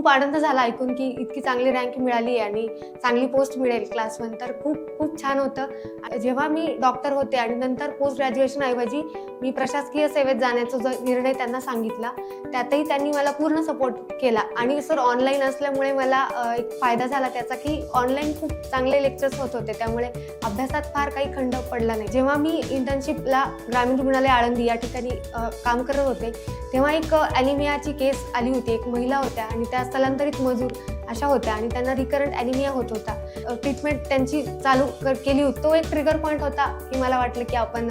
खूप आनंद झाला ऐकून की इतकी चांगली रँक मिळाली आणि चांगली पोस्ट मिळेल क्लास वन. तर खूप खूप छान होतं. जेव्हा मी डॉक्टर होते आणि नंतर पोस्ट ग्रॅज्युएशन ऐवजी मी प्रशासकीय सेवेत जाण्याचा जो निर्णय त्यांना सांगितला त्यातही त्यांनी मला पूर्ण सपोर्ट केला. आणि सर ऑनलाईन असल्यामुळे मला एक फायदा झाला त्याचा की ऑनलाईन खूप चांगले लेक्चर्स होत होते. त्यामुळे अभ्यासात फार काही खंड पडला नाही. जेव्हा मी इंटर्नशिपला ग्रामीण रुग्णालय आळंदी या ठिकाणी काम करत होते तेव्हा एक ॲलिमियाची केस आली होती. एक महिला होत्या आणि त्या स्थलांतरित मजूर अशा होत्या आणि त्यांना रिकरंट ॲनिमिया होत होता. ट्रीटमेंट त्यांची चालू कर- केली होती. तो एक ट्रिगर पॉईंट होता की मला वाटलं की आपण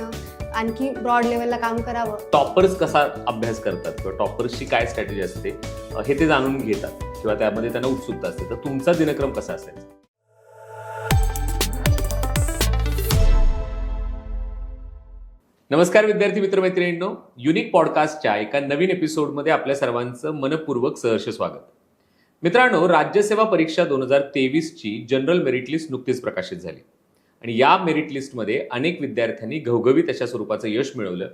आणखी ब्रॉड लेवलला काम करावं. टॉपर्स कसा अभ्यास करतात किंवा टॉपर्सची काय स्ट्रॅटेजी असते हे ते जाणून घेतात किंवा त्यामध्ये त्यांना उत्सुकता असते. तर तुमचा दिनक्रम कसा असेल? नमस्कार विद्यार्थी मित्रमैत्रिणींनो युनिक पॉडकास्टच्या एका नवीन एपिसोडमध्ये आपल्या सर्वांचं मनपूर्वक सहर्ष स्वागत. मित्रांनो राज्यसेवा परीक्षा दोन हजार तेवीसची जनरल मेरिट लिस्ट नुकतीच प्रकाशित झाली. आणि या मेरिट लिस्टमध्ये अनेक विद्यार्थ्यांनी घवघवीत अशा स्वरूपाचं यश मिळवलं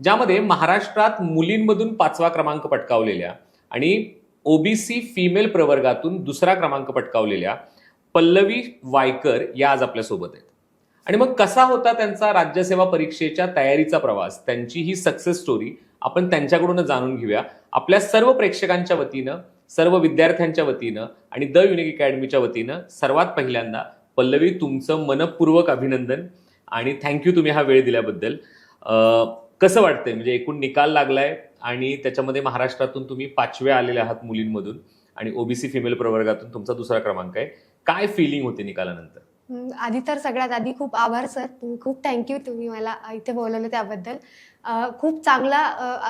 ज्यामध्ये महाराष्ट्रात मुलींमधून पाचवा क्रमांक पटकावलेल्या आणि ओबीसी फिमेल प्रवर्गातून दुसरा क्रमांक पटकावलेल्या पल्लवी वायकर या आज आपल्यासोबत आहेत. आणि मग कसा होता त्यांचा राज्यसेवा परीक्षेच्या तयारीचा प्रवास? त्यांची ही सक्सेस स्टोरी आपण त्यांच्याकडून जाणून घेऊया. आपल्या सर्व प्रेक्षकांच्या वतीनं सर्व विद्यार्थ्यांच्या वतीनं आणि द युनिक अकॅडमीच्या वतीनं सर्वात पहिल्यांदा पल्लवी तुमचं मनपूर्वक अभिनंदन आणि थँक्यू तुम्ही हा वेळ दिल्याबद्दल. कसं वाटतंय? म्हणजे एकूण निकाल लागलाय आणि त्याच्यामध्ये महाराष्ट्रातून तुम्ही पाचव्या आलेले आहात मुलींमधून आणि ओबीसी फिमेल प्रवर्गातून तुमचा दुसरा क्रमांक आहे. काय फिलिंग होते निकालानंतर? आधी तर सगळ्यात आधी खूप आभार सर. तुम्ही खूप थँक्यू तुम्ही मला इथे बोलवलं त्याबद्दल. खूप चांगला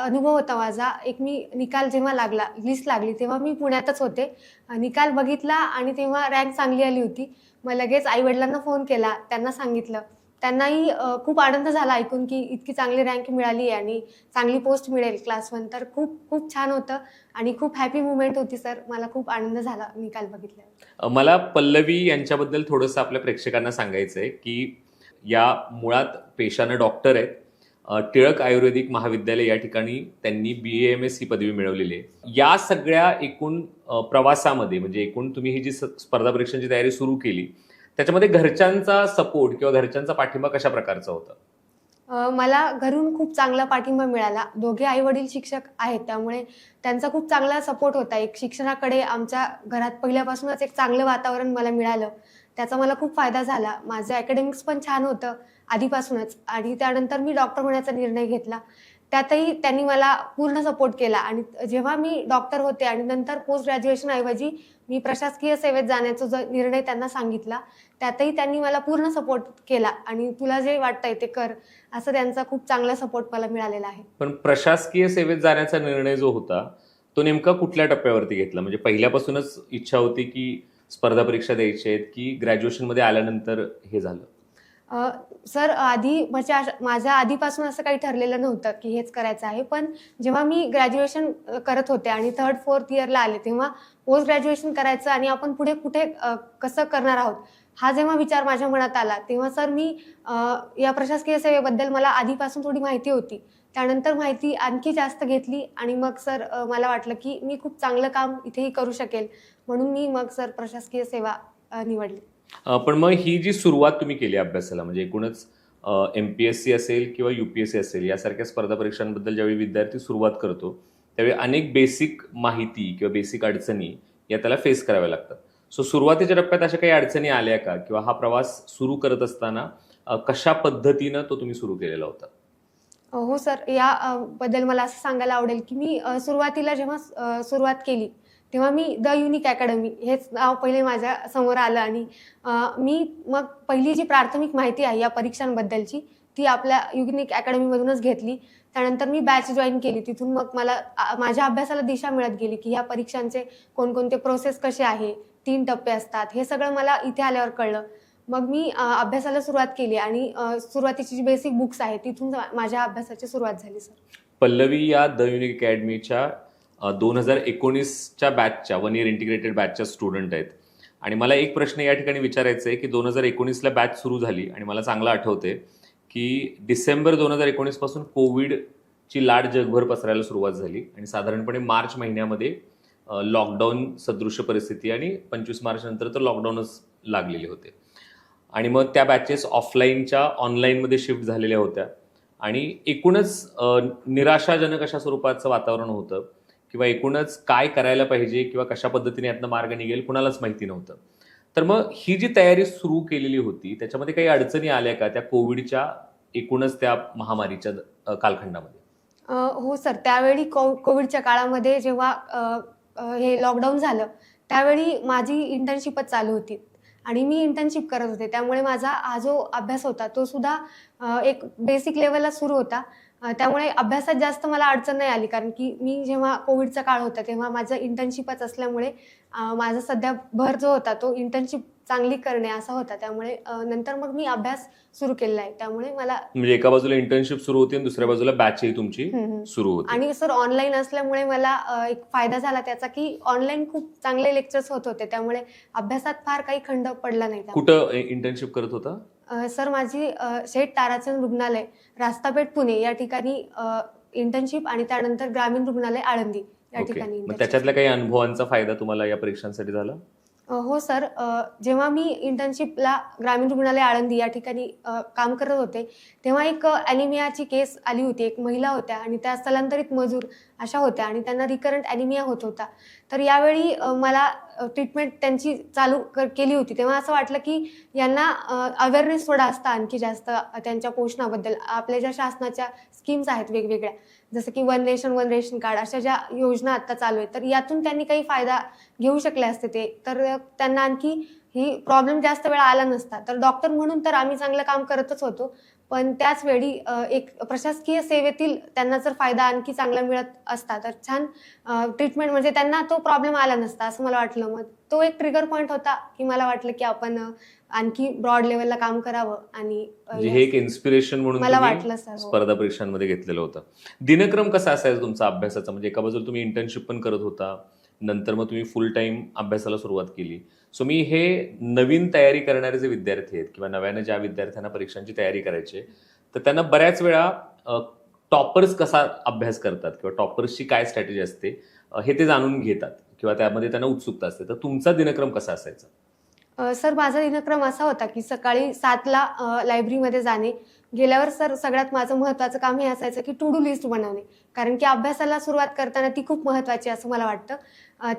अनुभव होता माझा. एक मी निकाल जेव्हा लागला लिस्ट लागली तेव्हा मी पुण्यातच होते. निकाल बघितला आणि तेव्हा रँक चांगली आली होती. मग लगेच आईवडिलांना फोन केला त्यांना सांगितलं. त्यांनाही खूप आनंद झाला ऐकून की इतकी चांगली रँक मिळाली आणि चांगली पोस्ट मिळेल क्लास वन तर खूप खूप छान होतं आणि खूप हॅपी मुमेंट होती सर मला खूप आनंद झाला निकाल बघितल्यावर. अ, मला पल्लवी यांच्याबद्दल थोडंसं आपल्या प्रेक्षकांना सांगायचं आहे की या मुळात पेशानं डॉक्टर आहेत. टिळक आयुर्वेदिक महाविद्यालय या ठिकाणी त्यांनी बी एम एस ही पदवी मिळवलेली आहे. या सगळ्या एकूण प्रवासामध्ये म्हणजे एकूण तुम्ही ही जी स्पर्धा परीक्षांची तयारी सुरू केली त्याच्यामध्ये घरच्यांचा सपोर्ट किंवा घरच्यांचा पाठिंबा कशा प्रकारचा होता? मला घरून खूप चांगला पाठिंबा मिळाला. दोघे आई वडील शिक्षक आहेत त्यामुळे त्यांचा खूप चांगला सपोर्ट होता. एक शिक्षणाकडे आमच्या घरात पहिल्यापासूनच एक चांगलं वातावरण मला मिळालं. त्याचा मला खूप फायदा झाला. माझं अकॅडमिक्स पण छान होतं. आधीपासूनच. आणि त्यानंतर मी डॉक्टर होण्याचा निर्णय घेतला. त्यातही त्यांनी मला पूर्ण सपोर्ट केला. आणि जेव्हा मी डॉक्टर होते आणि नंतर पोस्ट ग्रॅज्युएशन ऐवजी मी प्रशासकीय सेवेत जाण्याचा जो निर्णय त्यांना सांगितला त्यातही त्यांनी मला पूर्ण सपोर्ट केला. आणि तुला जे वाटतंय ते कर असं त्यांचा खूप चांगला सपोर्ट मला मिळालेला आहे. पण प्रशासकीय सेवेत जाण्याचा निर्णय जो होता तो नेमका कुठल्या टप्प्यावरती घेतला? म्हणजे पहिल्यापासूनच इच्छा होती की स्पर्धा परीक्षा द्यायची आहेत की ग्रॅज्युएशनमध्ये आल्यानंतर हे झालं? सर आधी म्हणजे माझ्या माझ्या आधीपासून असं काही ठरलेलं नव्हतं की हेच करायचं आहे. पण जेव्हा मी ग्रॅज्युएशन करत होते आणि थर्ड फोर्थ इयरला आले तेव्हा पोस्ट ग्रॅज्युएशन करायचं आणि आपण पुढे कुठे कसं करणार आहोत हा जेव्हा विचार माझ्या मनात आला तेव्हा सर मी या प्रशासकीय सेवेबद्दल मला आधीपासून थोडी माहिती होती. त्यानंतर माहिती आणखी जास्त घेतली आणि मग सर मला वाटलं की मी खूप चांगलं काम इथेही करू शकेल. म्हणून मी मग सर प्रशासकीय सेवा निवडली. पण मग ही जी सुरुवात तुम्ही केली अभ्यासाला म्हणजे एकूणच एम पी एस सी असेल किंवा यू पी एस सी असेल यासारख्या स्पर्धा परीक्षांबद्दल ज्यावेळी विद्यार्थी सुरुवात करतो त्यावेळी अनेक बेसिक माहिती किंवा बेसिक अडचणी या त्याला फेस कराव्या लागतात. सो सुरुवातीच्या टप्प्यात अशा काही अडचणी आल्या का? किंवा हा प्रवास सुरू करत असताना कशा पद्धतीनं तो तुम्ही सुरू केलेला होता? हो सर. या बद्दल मला असं सांगायला आवडेल की मी सुरुवातीला जेव्हा सुरुवात केली तेव्हा मी द युनिक अकॅडमी हेच नाव पहिले माझ्यासमोर आलं आणि मी मग पहिली जी प्राथमिक माहिती आहे या परीक्षांबद्दलची ती आपल्या युनिक अकॅडमीमधूनच घेतली. त्यानंतर मी बॅच जॉईन केली. तिथून मग मला माझ्या अभ्यासाला दिशा मिळत गेली की ह्या परीक्षांचे कोणकोणते प्रोसेस कसे आहे तीन टप्पे असतात हे सगळं मला इथे आल्यावर कळलं. मग मी अभ्यासाला सुरुवात केली आणि सुरुवातीची जी बेसिक बुक्स आहेत तिथून माझ्या अभ्यासाची सुरुवात झाली सर. पल्लवी या द युनिक अकॅडमीच्या दोन हजार एकोणीसच्या बॅचच्या वन इयर इंटिग्रेटेड बॅचच्या स्टुडंट आहेत. आणि मला एक प्रश्न या ठिकाणी विचारायचा आहे की दोन हजार एकोणीसला बॅच सुरू झाली आणि मला चांगलं आठवते की डिसेंबर दोन हजार एकोणीसपासून कोविडची लाट जगभर पसरायला सुरुवात झाली आणि साधारणपणे मार्च महिन्यामध्ये लॉकडाऊन सदृश्य परिस्थिती आणि पंचवीस मार्च नंतर तर लॉकडाऊनच लागलेले होते. आणि मग त्या बॅचेस ऑफलाईनच्या ऑनलाईनमध्ये शिफ्ट झालेल्या होत्या. आणि एकूणच निराशाजनक अशा स्वरूपाचं वातावरण होतं. किंवा एकूणच काय करायला पाहिजे किंवा कशा पद्धतीने यातनं मार्ग निघेल कुणालाच माहिती नव्हतं. तर मग ही जी तयारी सुरू केलेली होती त्याच्यामध्ये काही अडचणी आल्या का त्या कोविडच्या एकूणच त्या महामारीच्या कालखंडामध्ये? हो सर. त्यावेळी को कोविडच्या काळामध्ये जेव्हा हे लॉकडाऊन झालं त्यावेळी माझी इंटर्नशिपच चालू होती आणि मी इंटर्नशिप करत होते. त्यामुळे माझा हा जो अभ्यास होता तो सुद्धा एक बेसिक लेवलला सुरू होता. त्यामुळे अभ्यासात जास्त मला अडचण नाही आली. कारण की मी जेव्हा कोविडचा काळ होता तेव्हा माझं इंटर्नशिपच असल्यामुळे माझा सध्या भर जो होता तो इंटर्नशिप चांगली करणे असा होता. त्यामुळे नंतर मग मी अभ्यास सुरू केलेला आहे. त्यामुळे मला म्हणजे एका बाजूला इंटर्नशिप सुरू होती आणि दुसऱ्या बाजूला बॅचही तुमची हम्म, हम्म. सुरू होती. आणि सर ऑनलाईन असल्यामुळे मला एक फायदा झाला त्याचा की ऑनलाईन खूप चांगले लेक्चर्स होत होते. त्यामुळे अभ्यासात फार काही खंड पडला नाही. कुठं इंटर्नशिप करत होता? सर माझी शेठ ताराचंद रुग्णालय रास्तापेठ पुणे या ठिकाणी इंटर्नशिप आणि त्यानंतर ग्रामीण रुग्णालय आळंदी या ओके. ठिकाणी मग internship. त्याच्यातल्या काही अनुभवांचा फायदा तुम्हाला या परीक्षांसाठी झाला? अ, हो सर. अ, जेव्हा मी इंटर्नशिपला ग्रामीण रुग्णालय आळंदी या ठिकाणी अ, काम करत होते तेव्हा एक ॲनिमियाची केस आली होती. एक महिला होत्या आणि त्या स्थलांतरित मजूर अशा होत्या आणि त्यांना रिकरंट ॲनिमिया होत होता. तर यावेळी मला ट्रीटमेंट त्यांची चालू कर केली होती. तेव्हा असं वाटलं की यांना अवेअरनेस थोडा असता आणखी जास्त त्यांच्या पोषणाबद्दल. आपल्या ज्या शासनाच्या स्कीम्स आहेत वेगवेगळ्या जसं की one nation one ration card अशा ज्या योजना आता चालू आहेत तर यातून त्यांनी काही फायदा घेऊ शकले असते ते. तर त्यांना आणखी ही प्रॉब्लेम जास्त वेळा आला नसता. तर डॉक्टर म्हणून तर आम्ही चांगलं काम करतच होतो. पण त्याच वेळी एक प्रशासकीय सेवेतील त्यांना जर फायदा आणखी चांगला मिळत असता तर छान ट्रीटमेंट म्हणजे त्यांना तो प्रॉब्लेम आला नसता असं मला वाटलं. मग तो एक ट्रिगर पॉईंट होता की मला वाटलं की आपण आणखी ब्रॉड लेवलला काम करावं आणि म्हणजे हे एक इन्स्पिरेशन म्हणून मला वाटलं हो. स्पर्धा परीक्षांमध्ये घेतलेलं होतं. दिनक्रम कसा असायचा तुमचा अभ्यासाचा? म्हणजे एका बाजूला तुम्ही इंटर्नशिप पण करत होता नंतर मग तुम्ही फुल टाइम अभ्यासाला सुरुवात केली. सो मी हे नवीन तयारी करणारे जे विद्यार्थी आहेत किंवा नव्यानं ज्या विद्यार्थ्यांना परीक्षांची तयारी करायची आहे, तर त्यांना बऱ्याच वेळा टॉपर्स कसा अभ्यास करतात किंवा टॉपर्सची काय स्ट्रॅटेजी असते हे ते जाणून घेतात किंवा त्यामध्ये त्यांना उत्सुकता असते. तर तुमचा दिनक्रम कसा असायचा? सर माझा दिनक्रम असा होता की सकाळी सातला लायब्ररीमध्ये जाणे गेल्यावर सर सगळ्यात माझं महत्त्वाचं काम हे असायचं की टू डू लिस्ट बनवणे. कारण की अभ्यासाला सुरुवात करताना ती खूप महत्त्वाची असं मला वाटतं.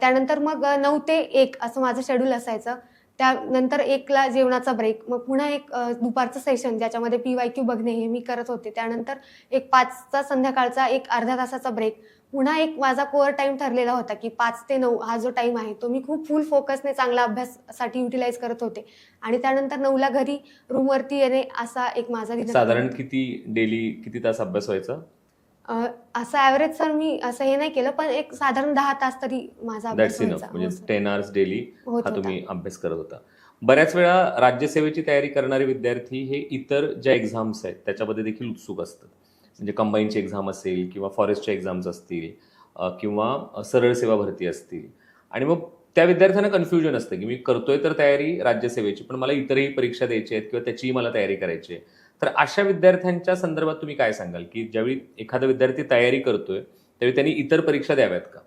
त्यानंतर मग नऊ ते एक असं माझं शेड्यूल असायचं. त्यानंतर एकला जेवणाचा ब्रेक मग पुन्हा एक दुपारचं सेशन ज्याच्यामध्ये पी वाय क्यू बघणे हे मी करत होते. त्यानंतर एक पाचचा संध्याकाळचा एक अर्धा तासाचा ब्रेक पुन्हा एक माझा कोअर टाइम ठरलेला होता की पाच ते नऊ हा जो टाइम आहे तो मी खूप फुल फोकसने चांगला अभ्यासासाठी युटिलाइज करत होते आणि त्यानंतर नऊला घरी रूमवरती येणे असा एक माझा साधारण. किती डेली किती तास अभ्यास व्हायचा असं ॲव्हरेज सर मी असं हे नाही केलं पण एक साधारण दहा तास तरी माझा अभ्यास म्हणजे. टेन आवर्स डेली होत हा. तुम्ही अभ्यास करत होता बऱ्याच वेळा राज्यसेवेची तयारी करणारे विद्यार्थी हे इतर ज्या एक्झाम्स आहेत त्याच्यामध्ये देखील उत्सुक असतात म्हणजे कंबाईनची एक्झाम असेल किंवा फॉरेस्टच्या एक्झाम्स असतील किंवा सरळ सेवा भरती असतील. आणि मग त्या विद्यार्थ्यांना कन्फ्युजन असतं की मी करतोय तर तयारी राज्यसेवेची पण मला इतरही परीक्षा द्यायची आहेत किंवा त्याचीही मला तयारी करायची आहे. तर अशा विद्यार्थ्यांच्या संदर्भात तुम्ही काय सांगाल? की ज्यावेळी एखादा विद्यार्थी तयारी करतोय त्यावेळी त्यांनी इतर परीक्षा द्याव्यात का?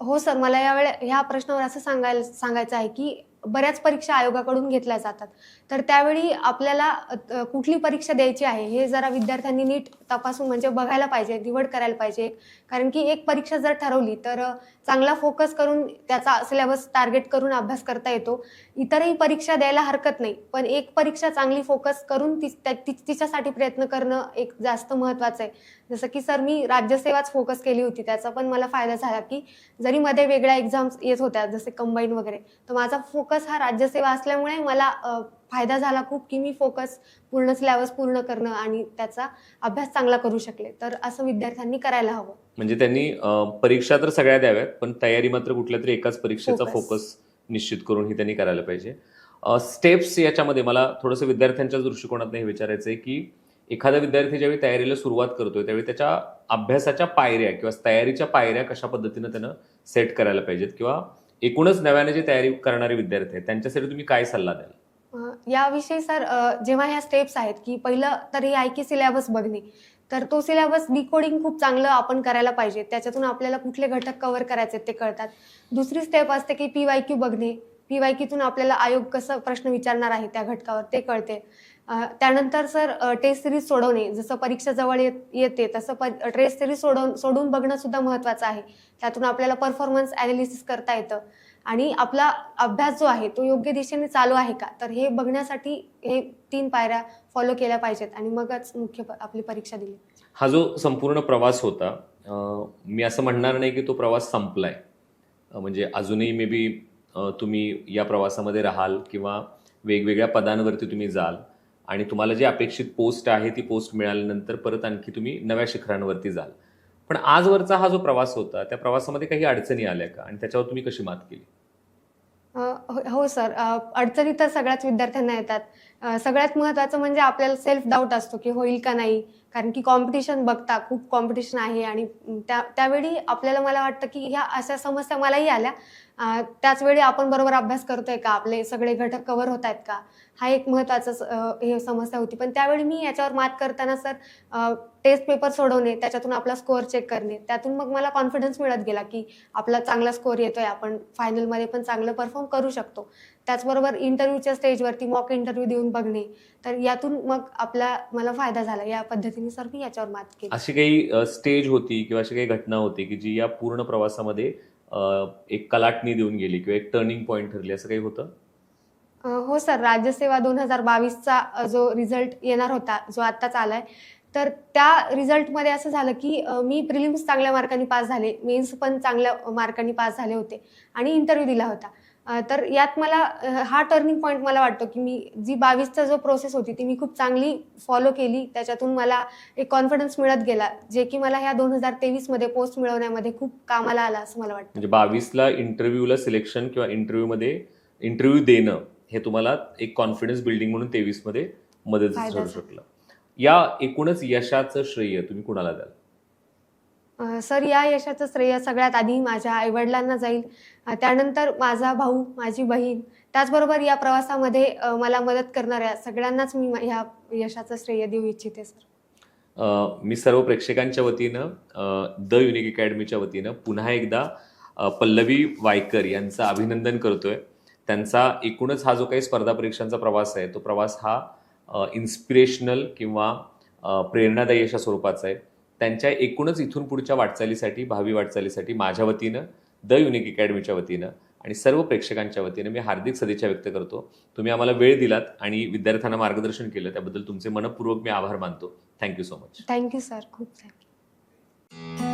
हो सर मला यावेळे ह्या प्रश्नावर असं सांगायला सांगायचं आहे की बऱ्याच परीक्षा आयोगाकडून घेतल्या जातात. तर त्यावेळी आपल्याला कुठली परीक्षा द्यायची आहे हे जरा विद्यार्थ्यांनी नीट तपासून म्हणजे बघायला पाहिजे निवड करायला पाहिजे. कारण की एक परीक्षा जर ठरवली तर चांगला फोकस करून त्याचा सिलेबस टार्गेट करून अभ्यास करता येतो. इतरही परीक्षा द्यायला हरकत नाही. पण एक परीक्षा चांगली फोकस करून ती त्या- तिच्यासाठी प्रयत्न करणं एक जास्त महत्त्वाचं आहे. जसं की सर मी राज्यसेवाच फोकस केली होती. त्याचा पण मला फायदा झाला की जरी मध्ये वेगळ्या एक्झाम्स येत होत्या जसे कंबाईन वगैरे तर माझा फोकस हा राज्यसेवा असल्यामुळे मला फायदा झाला खूप की मी फोकस पूर्ण सिलेबस पूर्ण करणं आणि त्याचा अभ्यास चांगला करू शकले. तर असं विद्यार्थ्यांनी करायला हवं. म्हणजे त्यांनी परीक्षा तर सगळ्या द्याव्यात पण तयारी मात्र कुठल्या तरी एकाच परीक्षेचा. फोकस निश्चित करून ही त्यांनी करायला पाहिजे. स्टेप्स याच्यामध्ये मला थोडंसं विद्यार्थ्यांच्या दृष्टिकोनातून हे विचारायचं आहे की एखादा विद्यार्थी ज्यावेळी तयारीला सुरुवात करतोय त्यावेळी त्याच्या अभ्यासाच्या पायऱ्या किंवा तयारीच्या पायऱ्या कशा पद्धतीनं त्यानं सेट करायला पाहिजेत? किंवा एकूणच नव्याने जे तयारी करणारे विद्यार्थी आहेत त्यांच्यासाठी तुम्ही काय सल्ला द्याल? याविषयी सर जेव्हा ह्या स्टेप्स आहेत की पहिलं तर ही आहे की सिलेबस बघणे तर तो सिलेबस डिकोडिंग खूप चांगलं आपण करायला पाहिजे. त्याच्यातून आपल्याला कुठले घटक कव्हर करायचे ते कळतात. दुसरी स्टेप असते की पी वाय क्यू बघणे. पी वाय क्यूतून आपल्याला आयोग कसं प्रश्न विचारणार आहे त्या घटकावर ते कळते. त्यानंतर सर टेस्ट सिरीज सोडवणे. जसं परीक्षा जवळ येत येते तसं टेस्ट सिरीज सोडवून सोडून बघणं सुद्धा महत्त्वाचं आहे. त्यातून आपल्याला परफॉर्मन्स ॲनालिसिस करता येतं. आणि आपला अभ्यास जो आहे तो योग्य दिशेने चालू आहे का? तर हे बघण्यासाठी हे तीन पायऱ्या फॉलो केल्या पाहिजेत आणि मगच मुख्य प- आपली परीक्षा दिली. हा जो संपूर्ण प्रवास होता मी असं म्हणणार नाही की तो प्रवास संपलाय. म्हणजे अजूनही मे बी तुम्ही या प्रवासामध्ये राहाल किंवा वेगवेगळ्या पदांवरती तुम्ही जाल आणि तुम्हाला जी अपेक्षित पोस्ट आहे ती पोस्ट मिळाल्यानंतर परत आणखी तुम्ही नव्या शिखरांवरती जाल. पण आजवरचा हा जो प्रवास होता त्या प्रवासामध्ये काही अडचणी आल्या का? आणि त्याच्यावर तुम्ही कशी मात केली? हो, हो- सर. अडचणी तर सगळ्याच विद्यार्थ्यांना येतात. सगळ्यात महत्त्वाचं म्हणजे आपल्याला सेल्फ डाऊट असतो की होईल का नाही? कारण की कॉम्पिटिशन बघता खूप कॉम्पिटिशन आहे आणि त्या त्यावेळी आपल्याला मला वाटतं की ह्या अशा समस्या मलाही आल्या. त्याचवेळी आपण बरोबर अभ्यास करतोय का? आपले सगळे घटक कव्हर होत आहेत का? हा एक महत्त्वाचा हे समस्या होती. पण त्यावेळी मी याच्यावर मात करताना सर टेस्ट पेपर सोडवणे त्याच्यातून आपला स्कोअर चेक करणे त्यातून मग मला कॉन्फिडन्स मिळत गेला की आपला चांगला स्कोअर येतोय आपण फायनलमध्ये पण चांगलं परफॉर्म करू शकतो. त्याचबरोबर इंटरव्ह्यूच्या स्टेजवरती मॉक इंटरव्ह्यू देऊन बघणे. तर यातून मग आपला मला फायदा झाला. या पद्धतीने सर मी याच्यावर मात केली. अशी काही स्टेज होती किंवा अशी काही घटना होती की जी या पूर्ण प्रवासामध्ये एक कलाटणी देऊन गेली किंवा एक टर्निंग पॉईंट ठरली असं काही होतं? हो सर राज्यसेवा दोन हजार बावीसचा जो रिझल्ट येणार होता जो आत्ताच आलाय तर त्या रिझल्टमध्ये असं झालं की मी प्रिलिम्स चांगल्या मार्कांनी पास झाले. मेन्स पण चांगल्या मार्कांनी पास झाले होते आणि इंटरव्ह्यू दिला होता. तर यात मला हा टर्निंग पॉईंट मला वाटतो की मी जी बावीसचा जो प्रोसेस होती ती मी खूप चांगली फॉलो केली. त्याच्यातून मला एक कॉन्फिडन्स मिळत गेला जे की मला ह्या दोन हजार तेवीसमध्ये पोस्ट मिळवण्यामध्ये खूप कामाला आला असं मला वाटतं. म्हणजे बावीसला इंटरव्ह्यूला सिलेक्शन किंवा इंटरव्ह्यूमध्ये इंटरव्ह्यू देणं हे तुम्हाला एक कॉन्फिडन्स बिल्डिंग म्हणून तेवीसमध्ये मदत ठरू. शकलं. या एकूणच यशाचं श्रेय तुम्ही कुणाला द्याल? सर या यशाचं श्रेय सगळ्यात आधी माझ्या आईवडिलांना जाईल. त्यानंतर माझा भाऊ माझी बहीण त्याचबरोबर या प्रवासामध्ये मला मदत करणाऱ्या सगळ्यांनाच मी ह्या यशाचं श्रेय देऊ इच्छिते सर. मी सर्व प्रेक्षकांच्या वतीनं द युनिक अकॅडमीच्या वतीनं पुन्हा एकदा पल्लवी वायकर यांचं अभिनंदन करतोय. त्यांचा एकूणच हा जो काही स्पर्धा परीक्षांचा प्रवास आहे तो प्रवास हा इन्स्पिरेशनल किंवा प्रेरणादायी अशा स्वरूपाचा आहे. त्यांच्या एकूणच इथून पुढच्या वाटचालीसाठी भावी वाटचालीसाठी माझ्या वतीनं द युनिक अकॅडमीच्या वतीनं आणि सर्व प्रेक्षकांच्या वतीनं मी हार्दिक सदिच्छा व्यक्त करतो. तुम्ही आम्हाला वेळ दिलात आणि विद्यार्थ्यांना मार्गदर्शन केलं त्याबद्दल तुमचे मनपूर्वक मी आभार मानतो. Thank you so much thank you sir खूप थँक्यू